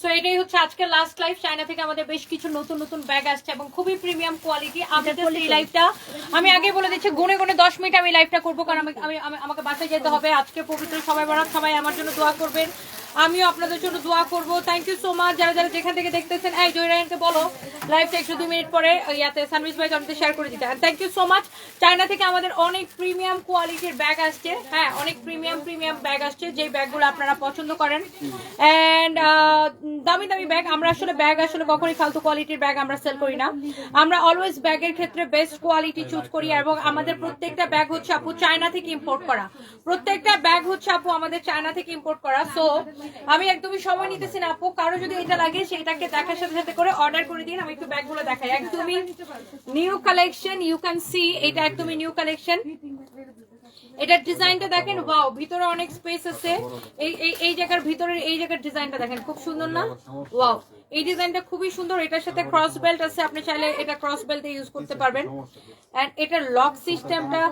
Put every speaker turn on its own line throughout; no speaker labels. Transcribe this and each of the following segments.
So এটাই হচ্ছে আজকে লাস্ট লাইফ চায়না থেকে আমাদের বেশ কিছু নতুন নতুন ব্যাগ আসছে এবং খুবই প্রিমিয়াম কোয়ালিটি আমাদের এই লাইফটা আমি আগে বলে দিচ্ছি গুনে গুনে দশ মিনিট আমি লাইফটা করব কারণ আমি- আমাকে বাসায় যেতে হবে। আজকে পবিত্র সবাই বরাত সবাই আমার জন্য দোয়া করবেন। আমিও আপনাদের জন্য দোয়া করব। থ্যাংক ইউ সো মাচ যারা যারা যেখান থেকে দেখতেছেন, এই জয়রায়নকে বলো লাইভটা একটু দুই মিনিট পরে ইয়াতে সানভিস ভাই জনতে শেয়ার করে দিতে। Thank you so much China থেকে আমাদের অনেক প্রিমিয়াম কোয়ালিটির ব্যাগ আসছে। হ্যাঁ অনেক প্রিমিয়াম প্রিমিয়াম ব্যাগ আসছে। যে ব্যাগগুলো আপনারা পছন্দ করেন। অ্যান্ড দামি দামি ব্যাগ আমরা আসলে ব্যাগ আসলে কখনোই ফালতু কোয়ালিটির ব্যাগ আমরা সেল করি না। আমরা অলওয়েজ ব্যাগের ক্ষেত্রে বেস্ট কোয়ালিটি চুজ করি এবং আমাদের প্রত্যেকটা ব্যাগ হচ্ছে আপু চায়না থেকে ইম্পোর্ট করা। প্রত্যেকটা ব্যাগ হচ্ছে আপু আমাদের চায়না থেকে ইম্পোর্ট করা। সো আমি একদমই সময় নিতেছি না, আপু। কারও যদি এটা লাগে, সেটাকে দেখার সাথে সাথে করে অর্ডার করে দিন, আমি একটু ব্যাগগুলো দেখাই। একদমই new collection you can see এটা একদমই নিউ কালেকশন এটার ডিজাইনটা দেখেন ওয়াও ভিতরে অনেক স্পেস আছে। এই এই জায়গার ভিতরে, এই জায়গার ডিজাইনটা দেখেন, খুব সুন্দর না? ওয়াও এই ডিজাইনটা খুবই সুন্দর। এটার সাথে ক্রস বেল্ট আছে, আপনি চাইলে এটা ক্রস বেল্ট ইউজ করতে পারবেন। এন্ড এটার লক সিস্টেমটা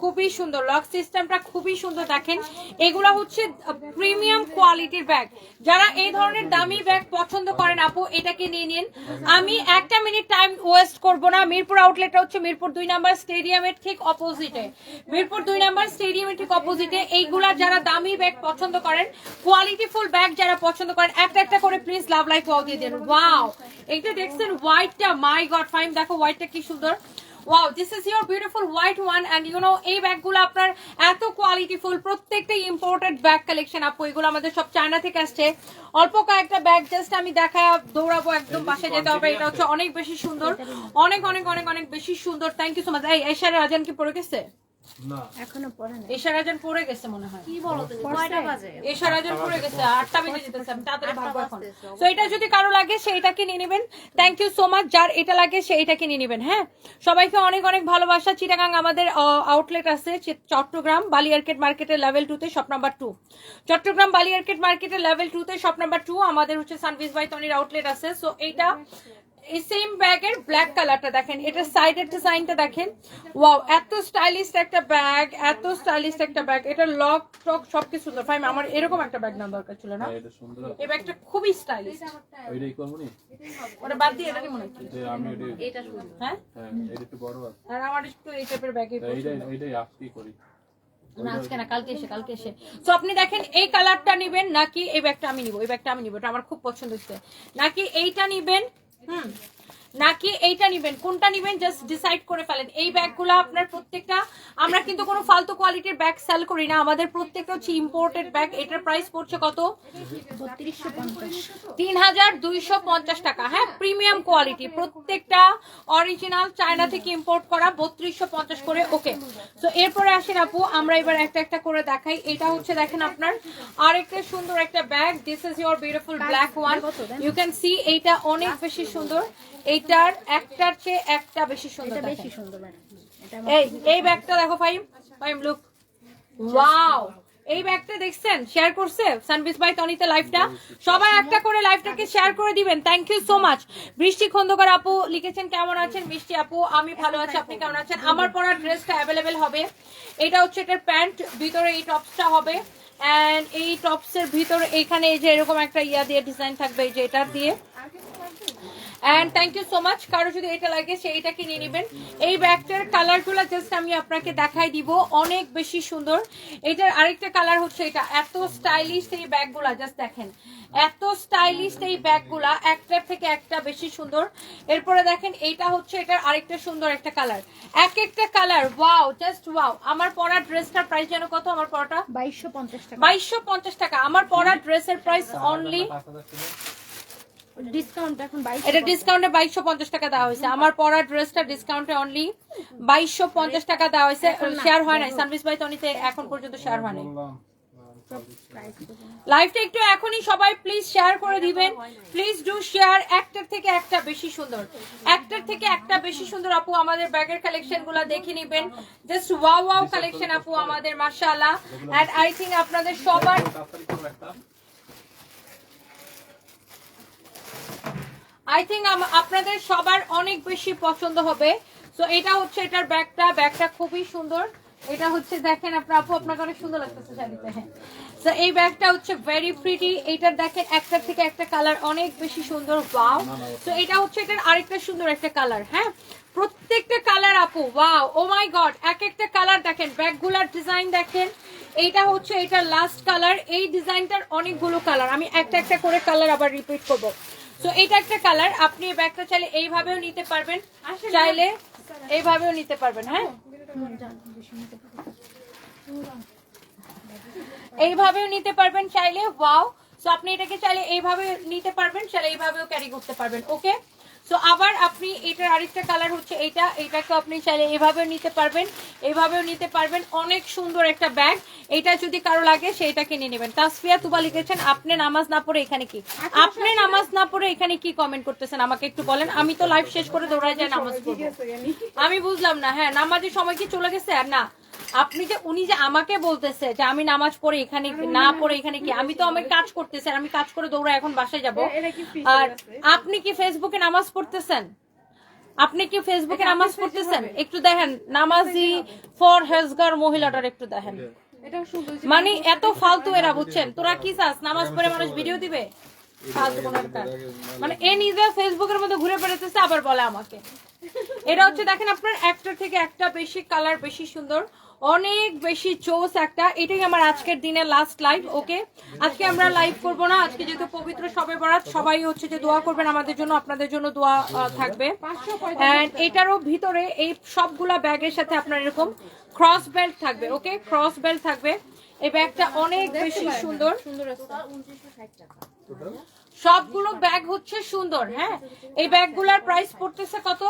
খুবই সুন্দর। লক সিস্টেমটা খুবই সুন্দর দেখেন। এগুলা হচ্ছে প্রিমিয়াম কোয়ালিটির ব্যাগ। যারা এই ধরনের দামি ব্যাগ পছন্দ করেন, আপু, এটাকে নিয়ে নিন। আমি একটা মিনিট টাইম ওয়েস্ট করব না। মিরপুর আউটলেটটা হচ্ছে মিরপুর দুই নাম্বার স্টেডিয়ামের ঠিক অপোজিটে। মিরপুর দুই নাম্বার স্টেডিয়ামের ঠিক অপোজিটে। এইগুলা যারা দামি ব্যাগ পছন্দ করেন, কোয়ালিটিফুল ব্যাগ যারা পছন্দ করেন, একটা একটা করে প্লিজ লাভ লাইফ ওয়াও দিয়ে দেন। ওয়াও! এটা দেখছেন, হোয়াইটটা, মাই গড ফাইন দেখো হোয়াইটটা কি সুন্দর। Wow this is your beautiful white one and you know এই ব্যাগগুলো আপনার এত কোয়ালিটিফুল প্রত্যেকটা ইম্পোর্টেড ব্যাগ কালেকশন আপু এগুলো আমাদের সব চায়না থেকে আসছে। অল্প কয়েকটা ব্যাগ জাস্ট আমি দেখা দৌড়াবো একদম পাশে যেতে হবে এটা হচ্ছে অনেক বেশি সুন্দর। অনেক অনেক অনেক অনেক বেশি সুন্দর। থ্যাংক ইউ সো মাচ এই এশার রাজান কি পড়ে গেছে?
এখনও পরে না
এশার রাজান পড়ে গেছে মনে হয়।
কি বলো তুমি কয়টা বাজে?
এশার রাজান পড়ে গেছে আটটা বেজে যেতেছে আমি তাড়াতাড়ি ভাববো এখন। তো এটা যদি কারও লাগে সেইটাকে নিয়ে নেবেন। থ্যাংক ইউ সো মাচ যার এটা লাগে সেইটাকে নিয়ে নেবেন হ্যাঁ? সবাইকে অনেক অনেক ভালোবাসা। চিটাগাং আমাদের আউটলেট আছে চট্টগ্রাম বালিয়ারকেট মার্কেটের লেভেল টু তে শপ নাম্বার টু চট্টগ্রাম বালিয়ারকেট মার্কেটের লেভেল টু তে শপ নাম্বার টু আমাদের হচ্ছে সানভিস বাই টনির আউটলেট আছে। সো এইটা এই সেম ব্যাগের ব্ল্যাক কালারটা দেখেন। এটা সাইডের ডিজাইনটা দেখেন। ওয়াও এত স্টাইলিশ একটা ব্যাগ এত স্টাইলিশ একটা ব্যাগ এটা লক টক সবকিছু সুন্দর। ফাইম আমার এরকম একটা ব্যাগ নেওয়া দরকার ছিল না?
হ্যাঁ, এটা সুন্দর
এই ব্যাগটা খুবই স্টাইলিশ
ওইটাই করব নি?
ওটা বাদ দিয়ে এটা কি মনে হয়
আমি
এটা সুন্দর।
হ্যাঁ?
হ্যাঁ এটা একটু বড়
আর আমার একটু এই টাইপের ব্যাগে
এইটাই এইটাই আজকেই করি।
আজকে না কালকে এসে কালকে এসে। তো আপনি দেখেন এই কালারটা নিবেন নাকি এই ব্যাগটা আমি নিব? এই ব্যাগটা আমি নিব এটা আমার খুব পছন্দ হচ্ছে নাকি এইটা নিবেন হুম নাকি এইটা নিবেন? কোনটা নিবেন? জাস্ট ডিসাইড করে ফেলেন। এই ব্যাগগুলো আপনার প্রত্যেকটা, আমরা কিন্তু কোনো ফালতু কোয়ালিটির ব্যাগ সেল করি না। আমাদের প্রত্যেকটা হচ্ছে ইম্পোর্টেড ব্যাগ এটার প্রাইস পড়ছে কত? তিন হাজার দুইশো পঞ্চাশ টাকা। হ্যাঁ প্রিমিয়াম কোয়ালিটি প্রত্যেকটা অরিজিনাল চায়না থেকে ইম্পোর্ট করা বত্রিশশো করে। ওকে তো এরপরে আসেন আপু, আমরা এবার একটা একটা করে দেখাই। এটা হচ্ছে দেখেন আপনার আরেকটা সুন্দর একটা bag this is your beautiful black one you can see এইটা অনেক বেশি সুন্দর। এইটার একটার চেয়ে একটা বেশি সুন্দর
এটা বেশি সুন্দর
এই এই ব্যাগটা দেখো ফাইম ফাইম লুক ওয়াও এই ব্যাগটা দেখছেন? শেয়ার করছে? সানভিস বাই তনিতে লাইভটা সবাই একটা করে লাইভটাকে শেয়ার করে দিবেন। থ্যাংক ইউ সো মাচ বৃষ্টি খন্দকার আপু লিখেছেন কেমন আছেন বৃষ্টি আপু? আমি ভালো আছি আপনি কেমন আছেন? আমার পরা ড্রেসটা অ্যাভেলেবেল হবে। এটা হচ্ছে এটার প্যান্ট ভিতরে এই টপসটা হবে। এন্ড এই টপসের ভিতরে এখানে এই যে এরকম একটা ইয়া দিয়ে ডিজাইন থাকবে এই যে এটার দিয়ে। And thank you so much কারও যদি এটা লাগে সে এটাকে নিয়ে নেবেন। এই ব্যাগটার কালারগুলো জাস্ট আমি আপনাকে দেখাই দিব। অনেক বেশি সুন্দর। এটার আরেকটা কালার হচ্ছে এটা। এত স্টাইলিশ এই ব্যাগগুলা জাস্ট দেখেন। এত স্টাইলিশ এই ব্যাগগুলা একটার থেকে একটা বেশি সুন্দর। এরপরে দেখেন এইটা হচ্ছে এটার আরেকটা সুন্দর একটা কালার এক একটা কালার ওয়াও জাস্ট ওয়াও আমার পরা ড্রেসটার প্রাইস যেন কত? আমার পরাটা?
বাইশশো পঞ্চাশ টাকা।
বাইশশো পঞ্চাশ টাকা। আমার পরা ড্রেসের প্রাইস অনলি
ডিসকাউন্ট এখন
এটা ডিসকাউন্টে বাইশশো পঞ্চাশ টাকা দেওয়া হয়েছে। আমার পরা ড্রেসটা ডিসকাউন্টে অনলি বাইশশো পঞ্চাশ টাকা দেওয়া হয়েছে। শেয়ার হয় নাই। তনিতে এখন পর্যন্ত শেয়ার হয় নাই। লাইভটা একটু এখনই সবাই প্লিজ শেয়ার করে দিবেন। প্লিজ ডু শেয়ার একটার থেকে একটা বেশি সুন্দর। একটার থেকে একটা বেশি সুন্দর আপু আমাদের ব্যাগের কালেকশনগুলা দেখে নিবেন। জাস্ট ওয়াও ওয়াও কালেকশন আপু আমাদের এন্ড আই থিঙ্ক আপনাদের সবার
তাড়াতাড়ি করো একটা
আই থিঙ্ক আপনাদের সবার অনেক বেশি পছন্দ হবে। সো এটা হচ্ছে এটার ব্যাগটা। ব্যাগটা খুবই সুন্দর। এটা হচ্ছে, দেখেন আপনার আপু, আপনাকে অনেক সুন্দর লাগতেছে শাড়িতে হ্যাঁ। তো এই ব্যাগটা হচ্ছে ভেরি প্রিটি এইটার দেখেন একটার থেকে একটা কালার অনেক বেশি সুন্দর। ওয়াও তো এটা হচ্ছে এটার আরেকটা সুন্দর একটা কালার হ্যাঁ। প্রত্যেকটা কালার আপু ওয়াও ও মাই গড এক একটা কালার দেখেন, ব্যাগগুলার ডিজাইন দেখেন। এইটা হচ্ছে এটার লাস্ট কালার এই ডিজাইনটার অনেকগুলো কালার আমি একটা একটা করে কালার আবার রিপিট করব। তো এটা একটা কালার আপনি এই ব্যাগটা চাইলে এইভাবেও নিতে পারবেন। চাইলে এইভাবেও নিতে পারবেন হ্যাঁ? এইভাবেও নিতে পারবেন চাইলে ওয়াও সো আপনি এটাকে চাইলে এইভাবে নিতে পারবেন চাইলে এইভাবেও ক্যারি করতে পারবেন ওকে সো আবার আপনি এটার আরেকটা কালার হচ্ছে এটা। এটাকে আপনি চাইলে এভাবেও নিতে পারবেন এভাবেও নিতে পারবেন। অনেক সুন্দর একটা ব্যাগ এটা যদি কারও লাগে সেটা কিনে নেবেন। তাসফিয়া তুবা লিখেছেন আপনি নামাজ না পড়ে এখানে কি? আপনি নামাজ না পড়ে এখানে কি কমেন্ট করতেছেন? আমাকে একটু বলেন। আমি তো লাইভ শেষ করে দৌড়ায় যায় নামাজ পড়ব। আমি বুঝলাম না। হ্যাঁ নামাজের সময় কি চলে গেছে? আর না। আপনি যে উনি যে আমাকে বলতেছে যে আমি নামাজ পড়ে এখানে না পড়ে এখানে কি আমি তো আমি কাজ করতেছি আমি কাজ করে দৌড়া এখন বাসায় যাব। আর আপনি কি ফেসবুকে নামাজ পড়তেছেন? আপনি কি ফেসবুকে নামাজ পড়তেছেন? একটু দেখেন নামাজি ফর হেজগার মহিলাটার একটু দেখেন। মানে এত ফালতু এরা বুঝছেন? তোরা কি চাস? নামাজ পড়ে মানুষ ভিডিও দিবে? ফালতু মানে এ নিজে ফেসবুকের মধ্যে ঘুরে বেড়াতেছে আবার বলে আমাকে। এটা হচ্ছে দেখেন আপনার একটা থেকে একটা বেশি কালার বেশি সুন্দর। অনেক বেশি চোস একটা। এটাই আমার আজকের দিনের লাস্ট লাইভ ওকে আজকে আমরা লাইভ করব না। আজকে যেহেতু পবিত্র সবে বরাত, সবাই হচ্ছে যে দোয়া করবেন আমাদের জন্য, আপনাদের জন্য দোয়া থাকবে। And এটারও ভিতরে এই সবগুলা ব্যাগের সাথে আপনার এরকম ক্রস বেল্ট থাকবে ওকে ক্রস বেল্ট থাকবে। এই ব্যাগটা অনেক বেশি সুন্দর। সবগুলো ব্যাগ হচ্ছে সুন্দর হ্যাঁ? এই ব্যাগগুলোর প্রাইস পড়তেছে কত?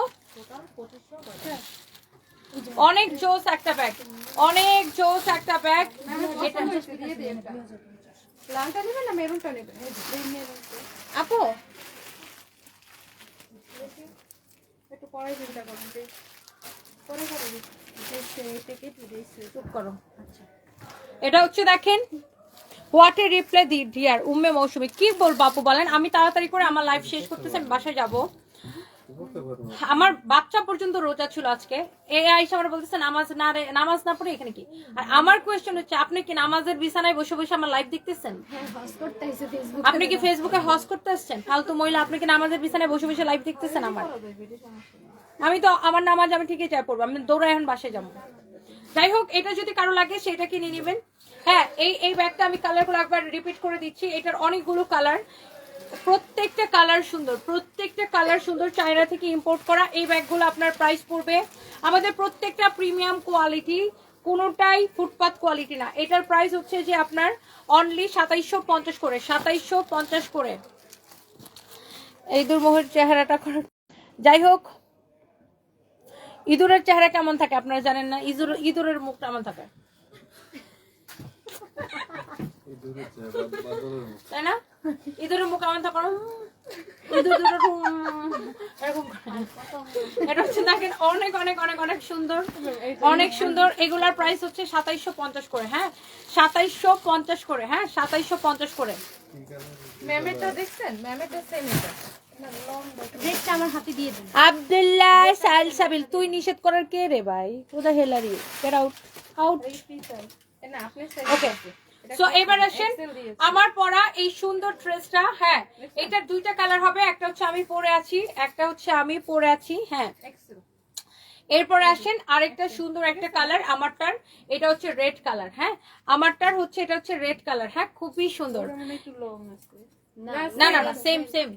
অনেক জোস একটা ব্যাগ অনেক জোস একটা ব্যাগ
লালটা নেবেন না মেরুনটা নেবেন আপু? একটু পরে চিন্তা করুন পরে করুন এটাকে দিয়েছি?
চুপ করো। এটা হচ্ছে দেখেন হোয়াটে reply the dear Umme Mousumi. কি বলব আপু বলেন? আমি তাড়াতাড়ি করে আমার লাইফ শেষ করতেছি আমি বাসায় যাব। আমার বাচ্চা পর্যন্ত রোজা ছিল আজকে। এ আইসা আমার বলতেছে নামাজ না রে নামাজ না পড়ে এখানে কি? আর আমার কোয়েশ্চেন হচ্ছে আপনি কি নামাজের বিছানায় বসে বসে আমার লাইভ দেখতেছেন?
হ্যাঁ হস করতে হয়েছে ফেসবুক
আপনি কি ফেসবুকে হজ করতে আসছেন? ফালতু মহিলা আপনি কি নামাজের বিছানায় বসে বসে লাইভ দেখতেছেন আমার? আমি তো আমার নামাজ আমি ঠিকই চাই পড়ব আমি দৌড়া এখন বাসে যাব। যাই হোক এটা যদি কারও লাগে সেটা কিনে নেবেন। হ্যাঁ এই এই ব্যাগটা আমি কালারগুলো একবার রিপিট করে দিচ্ছি এটার অনেকগুলো কালার প্রত্যেকটা কালার সুন্দর, প্রত্যেকটা কালার সুন্দর চায়না থেকে ইম্পোর্ট করা এই ব্যাগগুলো আপনার প্রাইস পড়বে। আমাদের প্রত্যেকটা প্রিমিয়াম কোয়ালিটি কোনোটাই ফুটপাথ কোয়ালিটি না। এটার প্রাইস হচ্ছে যে আপনার অনলি সাতাইশশো পঞ্চাশ করে, সাতাইশশো পঞ্চাশ করে। এই দুর্মোহের চেহারাটা যাই হোক, ইঁদুরের চেহারা কেমন থাকে আপনারা জানেন না? ইঁদুর ইঁদুরের মুখ কেমন থাকে? তাই না? ইঁদুরের মুখ কেমন থাকে উম, ইঁদুর দুটো উম, এরকম করে। এটা হচ্ছে দেখেন অনেক অনেক অনেক অনেক সুন্দর অনেক সুন্দর। এগুলার প্রাইস হচ্ছে সাতাইশশো পঞ্চাশ করে হ্যাঁ? সাতাইশশো পঞ্চাশ করে হ্যাঁ? সাতাইশশো পঞ্চাশ করে।
ম্যামেরটা দেখছেন? ম্যামেরটা সেম এটা। দেখতে আমার হাতে দিয়ে দিন।
আব্দুল্লাহ সাইল সাবিল তুই নিষেধ করার কে রে ভাই? Hillary get out out okay so এবার আসেন আমার পরা এই সুন্দর ড্রেসটা হ্যাঁ এটার দুইটা কালার হবে একটা হচ্ছে আমি পরে আছি একটা হচ্ছে আমি পরে আছি হ্যাঁ। এরপরে আসেন আরেকটা সুন্দর একটা কালার আমারটার এটা হচ্ছে রেড কালার হ্যাঁ। আমারটার হচ্ছে এটা হচ্ছে রেড কালার হ্যাঁ খুবই সুন্দর। না না না সেম সেম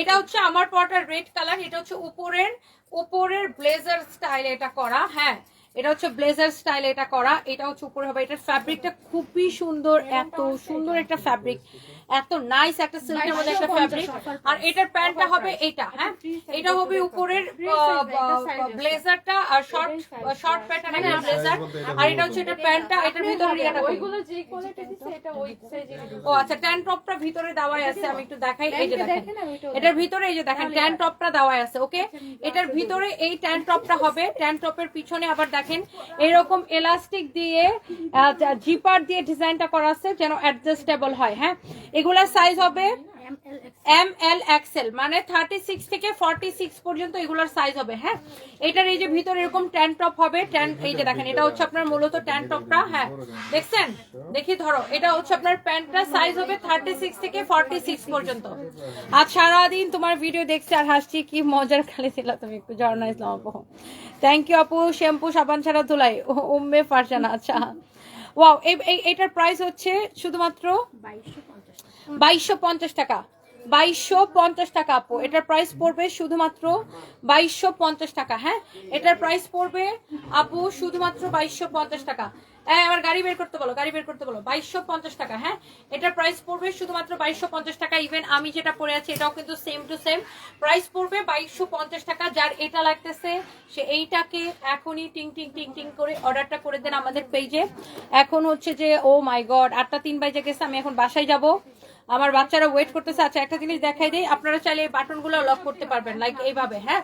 এটা হচ্ছে আমার পরটা রেড কালার এটা হচ্ছে উপরের উপরের ব্লেজার স্টাইল এটা করা হ্যাঁ। এটা হচ্ছে ব্লেজার স্টাইল এটা করা এটা হচ্ছে উপরে হবে এটার ফ্যাব্রিকটা খুবই সুন্দর এত সুন্দর একটা ফ্যাব্রিক এত নাইস একটা সিল্কের মধ্যে একটা ফ্যাব্রিক আর এটার প্যান্টটা হবে এটা হ্যাঁ? এটা হবে উপরের ব্লেজারটা আর শর্ট শর্ট প্যান্ট একটা ব্লেজার আর এটা হচ্ছে এটা প্যান্টটা এটার ভিতরে এটা
ওইগুলো যে কোয়ালিটি দিছে এটা ওই সাইজের
ও আচ্ছা ট্যান টপটা ভিতরে দেওয়াই আছে আমি একটু দেখাই এই যে দেখেন। এটার ভিতরে এই যে দেখেন ট্যান টপটা দেওয়াই আছে ওকে এটার ভিতরে এই ট্যান টপটা হবে ট্যান টপের পিছনে আবার দেখেন, এরকম এলাস্টিক দিয়ে জিপার দিয়ে ডিজাইনটা করা আছে যেন অ্যাডজাস্টেবল হয় হ্যাঁ? এগুলার সাইজ হবে এম এল এক্সেল মানে থার্টি সিক্স থেকে ফর্টি সিক্স পর্যন্ত এগুলোর সাইজ হবে হ্যাঁ? এটার এই যে ভিতরে এরকম ট্যান টপ হবে ট্যান এই যে দেখেন, এটা হচ্ছে আপনার মূলত ট্যান টপটা হ্যাঁ? দেখছেন? দেখি ধরো, এটা হচ্ছে আপনার প্যান্টটা সাইজ হবে থার্টি সিক্স থেকে ফর্টি সিক্স পর্যন্ত। আজ সারাদিন তোমার ভিডিও দেখছি আর হাসছি, কি মজার খালি ছিল তুমি, একটু ঝর্ণা ইসলাম আপু। থ্যাংক ইউ আপু, শ্যাম্পু, সাবান ছাড়া ধুলাই উম্মে ফারজানা আচ্ছা। ওয়াও এই এটার প্রাইস হচ্ছে শুধুমাত্র বাইশশো পঞ্চাশ টাকা। বাইশশো পঞ্চাশ টাকা আপু। এটার প্রাইস পড়বে শুধুমাত্র বাইশশো পঞ্চাশ টাকা হ্যাঁ? এটার প্রাইস পড়বে আপু শুধুমাত্র বাইশশো পঞ্চাশ টাকা। হ্যাঁ আবার গাড়ি বের করতে বলো, গাড়ি বের করতে বলো। বাইশশো পঞ্চাশ টাকা হ্যাঁ? এটার প্রাইস পড়বে শুধুমাত্র বাইশশো পঞ্চাশ টাকা। ইভেন আমি যেটা পরে আছি, এটাও কিন্তু সেম টু সেম প্রাইস পড়বে বাইশশো পঞ্চাশ টাকা। যার এটা লাগতেছে, সে এইটাকে এখনই টিং টিং টিং টিং করে অর্ডারটা করে দেন আমাদের পেজে এখন হচ্ছে যে ও মাই গড আটটা তিন বাজে গেছে, আমি এখন বাসায় যাব। আমার বাচ্চারা ওয়েট করতেছে। আচ্ছা একটা জিনিস দেখাই দিই। আপনারা চাইলে এই বাটনগুলো লক করতে পারবেন লাইক এইভাবে হ্যাঁ?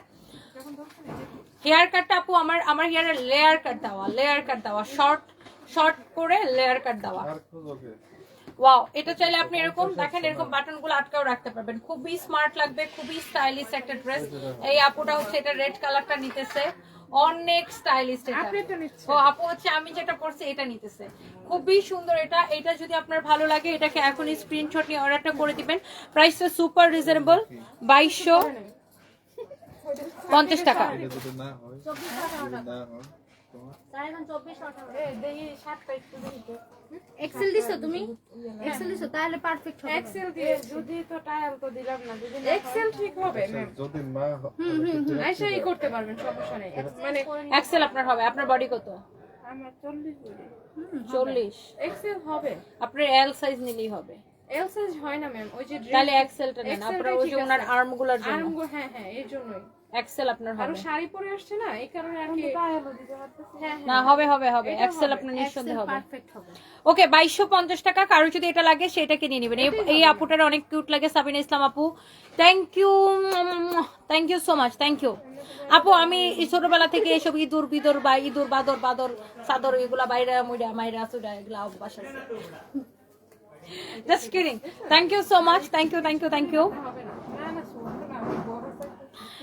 হেয়ার কাটটা আপু আমার আমার হেয়ারের লেয়ার কাট দেওয়া লেয়ার কাট দেওয়া শর্ট শর্ট করে লেয়ার কাট দেওয়া। ওয়াও এটা চাইলে আপনি এরকম দেখেন এরকম বাটনগুলো আটকাও রাখতে পারবেন। খুবই স্মার্ট লাগবে খুবই স্টাইলিশ একটা ড্রেস এই আপুটা হচ্ছে এটা রেড কালারটা নিতেছে। অনেক স্টাইলিশ এটা। ও আপু হচ্ছে আমি যেটা পরছি এটা নিতেছে। খুবই সুন্দর এটা। এটা যদি আপনার ভালো লাগে এটাকে এখনই স্ক্রিনশট নিয়ে অর্ডারটা করে দিবেন। প্রাইসটা সুপার রিজনেবল বাইশশো পঞ্চাশ টাকা।
এক্সেল দিছো তুমি? এক্সেল দিছো তাহলে পারফেক্ট হবে।
এক্সেল দিয়ে যদি তো টায়াল তো দিলাম না যদি এক্সেল ঠিক হবে ম্যাম
যদি না
আইসা ই করতে পারবেন সমস্যা নেই। মানে
এক্সেল আপনার হবে। আপনার বডি কত?
আমার এক্সেল হবে।
আপনার এল সাইজ নিলেই হবে।
এল সাইজ হয় না ম্যাম ওই যে
তাহলে এক্সেলটা নেন।
Excel
আপনার ওই যে ওনার
আছে।
আর্মগুলার জন্য।
আর্ম হ্যাঁ হ্যাঁ এই জন্যই।
এক্সেল আপনার
আরও
হবে।
শাড়ি পরে আসছে না? এই কারণে আর কি হ্যাঁ
না হবে হবে হবে। এক্সেল আপনার নিঃসন্দেহে হবে।
পারফেক্ট হবে।
ওকে বাইশশো পঞ্চাশ টাকা। কারও যদি এটা লাগে সেটাকে নিয়ে নেবেন। এই- এই আপুটার অনেক কিউট লাগে সাবিনা ইসলাম আপু। Thank you thank you so much thank you আপু আমি ছোটবেলা থেকে এসব ইঁদুর বিদুর বা ইঁদুর বাদর বাদর সাদর এগুলা বাইরে মুইরা মাইরা সুডা এগুলা বাসা just kidding thank you so much thank you thank you thank you
হবে না না না শুনুন না আমি বড় size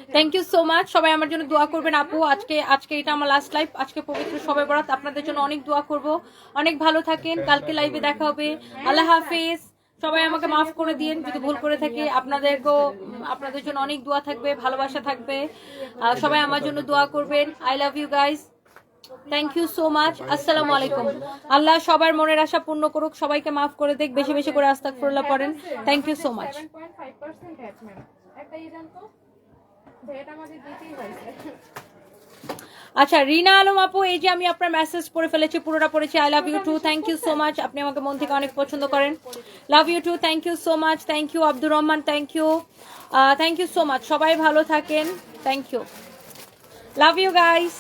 thank you so much সবাই আমার জন্য দোয়া করবেন আপু। আজকে আজকে এটা আমার লাস্ট লাইফ আজকে পবিত্র সবাই বরাত। আপনাদের জন্য অনেক দোয়া করব। অনেক ভালো থাকেন। কালকে লাইভে দেখা হবে। আল্লাহ হাফিজ। সবাই আমাকে মাফ করে দিন যদি ভুল করে থাকি, আপনাদেরকেও, আপনাদের জন্য অনেক দোয়া থাকবে, ভালোবাসা থাকবে। সবাই আমার জন্য দোয়া করবেন। I love you guys thank you so much আসসালামু আলাইকুম। আল্লাহ সবার মনের আশা পূর্ণ করুক। সবাইকে মাফ করে দেখ বেশি বেশি করে আস্তাক আস্তাগফিরুল্লাহ পড়েন। থ্যাংক ইউ সো মাচ আচ্ছা রিনা আলম আপু এই যে আমি আপনার মেসেজ পড়ে ফেলেছি পুরোটা পড়েছি I love you too thank you so much আপনি আমাকে মন থেকে অনেক পছন্দ করেন। Love you too thank you so much thank you Abdur Rahman thank you thank you so much সবাই ভালো থাকেন thank you love you guys